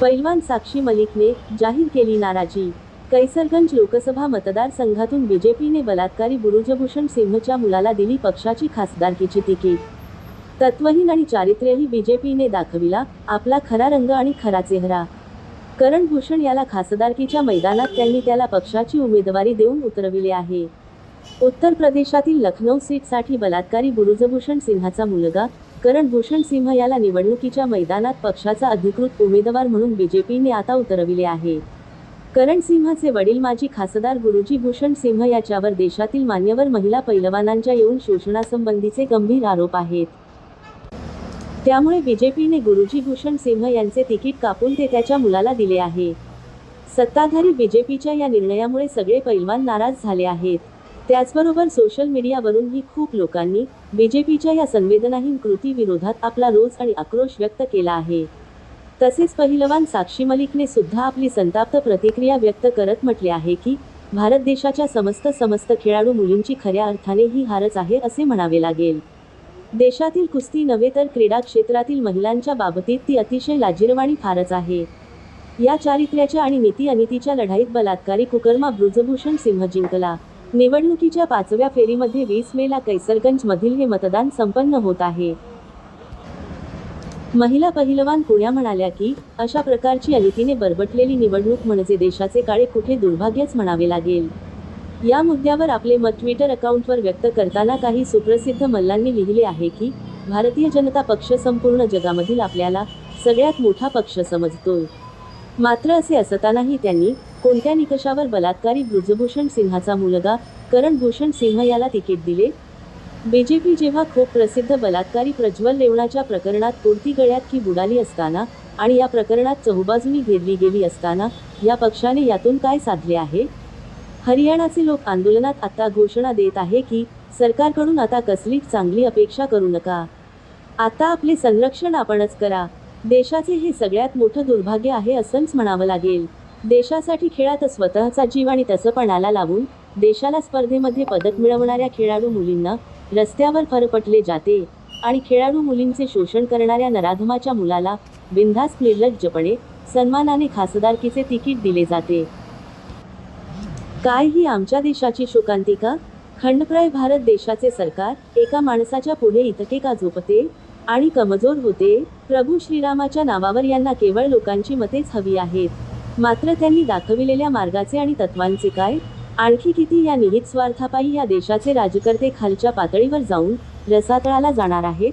पैलवान साक्षी मलिकने जाहीर केली नाराजी. कैसरगंज लोकसभा मतदारसंघातून बीजेपीने बलात्कारी बुरुजभूषण सिंहच्या मुलाला दिली पक्षाची खासदारकीची तिकीट. तत्वहीन आणि चारित्र्यही बीजेपीने दाखविला आपला खरा रंग आणि खरा चेहरा. करण भूषण याला खासदारकीच्या मैदानात त्यांनी त्याला पक्षाची उमेदवारी देऊन उतरविले आहे. उत्तर प्रदेशातील लखनौ सीटसाठी बलात्कारी बुरुजभूषण सिंहाचा मुलगा करण भूषण सिंह याला निवडणुकीच्या मैदानात पक्षाचा अधिकृत उमेदवार म्हणून बीजेपीने आता उतरविले आहे. करण सिंहचे वडील माजी खासदार गुरुजी भूषण सिंह याच्यावर देशातील मान्यवर महिला पैलवानांच्या येऊन शोषणासंबंधीचे गंभीर आरोप आहेत. त्यामुळे बीजेपीने गुरुजी भूषण सिंह यांचे तिकीट कापून ते त्याच्या मुलाला दिले आहे. सत्ताधारी बीजेपीच्या या निर्णयामुळे सगळे पैलवान नाराज झाले आहेत. त्याचबरोबर सोशल मीडियावरूनही खूप लोकांनी बीजेपीच्या या संवेदनाहीन कृती विरोधात आपला रोज आणि आक्रोश व्यक्त केला आहे. तसेच पहिलवान साक्षी मलिकने सुद्धा आपली संताप्त प्रतिक्रिया व्यक्त करत म्हटले आहे की भारत देशाच्या समस्त समस्त खेळाडू मुलींची खऱ्या अर्थाने ही हारच आहे असे म्हणावे लागेल. देशातील कुस्ती नव्हे तर क्रीडा क्षेत्रातील महिलांच्या बाबतीत ती अतिशय लाजिरवाणी फारच आहे. या चारित्र्याच्या आणि नीती अनितीच्या लढाईत बलात्कारी कुकर्मा ब्रुजभूषण सिंह जिंकला. निवडणुकीच्या पाचव्या फेरीमध्ये वीस मेला कैसरगंज मधील हे मतदान संपन्न होत आहे. महिला पहिलवान पुण्या म्हणाल्या की अशा प्रकारची अलितीने बरबटलेली निवडणूक म्हणजे देशाचे काळे कुठे दुर्भाग्यच म्हणावे लागेल. या मुद्द्यावर आपले मत ट्विटर अकाउंटवर व्यक्त करताना काही सुप्रसिद्ध मल्लांनी लिहिले आहे की भारतीय जनता पक्ष संपूर्ण जगामधील आपल्याला सगळ्यात मोठा पक्ष समजतोय. मात्र असे असतानाही त्यांनी कोणत्या निकषावर बलात्कारी ब्रजभूषण सिंहाचा मुलगा करण भूषण सिंह याला तिकीट दिले? बीजेपी जेव्हा खूप प्रसिद्ध बलात्कारी प्रज्वल लेवणाच्या प्रकरणात कोणती गळ्यात की बुडाली असताना आणि या प्रकरणात चहूबाजूनी घेरली गेली असताना या पक्षाने यातून काय साधले आहे? हरियाणाचे लोक आंदोलनात आता घोषणा देत आहे की सरकारकडून आता कसलीच चांगली अपेक्षा करू नका. आता आपले संरक्षण आपणच करा. देशाचे हे सगळ्यात मोठं दुर्भाग्य आहे असंच म्हणावं लागेल. देशासाठी खेळात स्वतःचा जीव आणि तसपणाला लावून देशाला स्पर्धेमध्ये पदक मिळवणाऱ्या खेळाडू मुलींना रस्त्यावर फरपटले जाते आणि खेळाडू मुलींचे शोषण करणाऱ्या नराधमाच्या मुलाला बिंधास निर्लज्जपणे सन्मानाने खासदारकीचे तिकीट दिले जाते. काय ही आमच्या देशाची शोकांतिका? खंडप्राय भारत देशाचे सरकार एका माणसाच्या पुढे इतके का झोपते? आणि कमजोर होते. प्रभू श्रीरामाच्या नावावर यांना केवळ लोकांची मतेच हवी आहेत. मात्र त्यांनी दाखविलेल्या मार्गाचे आणि तत्वांचे काय? आणखी किती या निहित स्वार्थापायी या देशाचे राजकर्ते खालच्या पातळीवर जाऊन रसातळाला जाणार आहेत?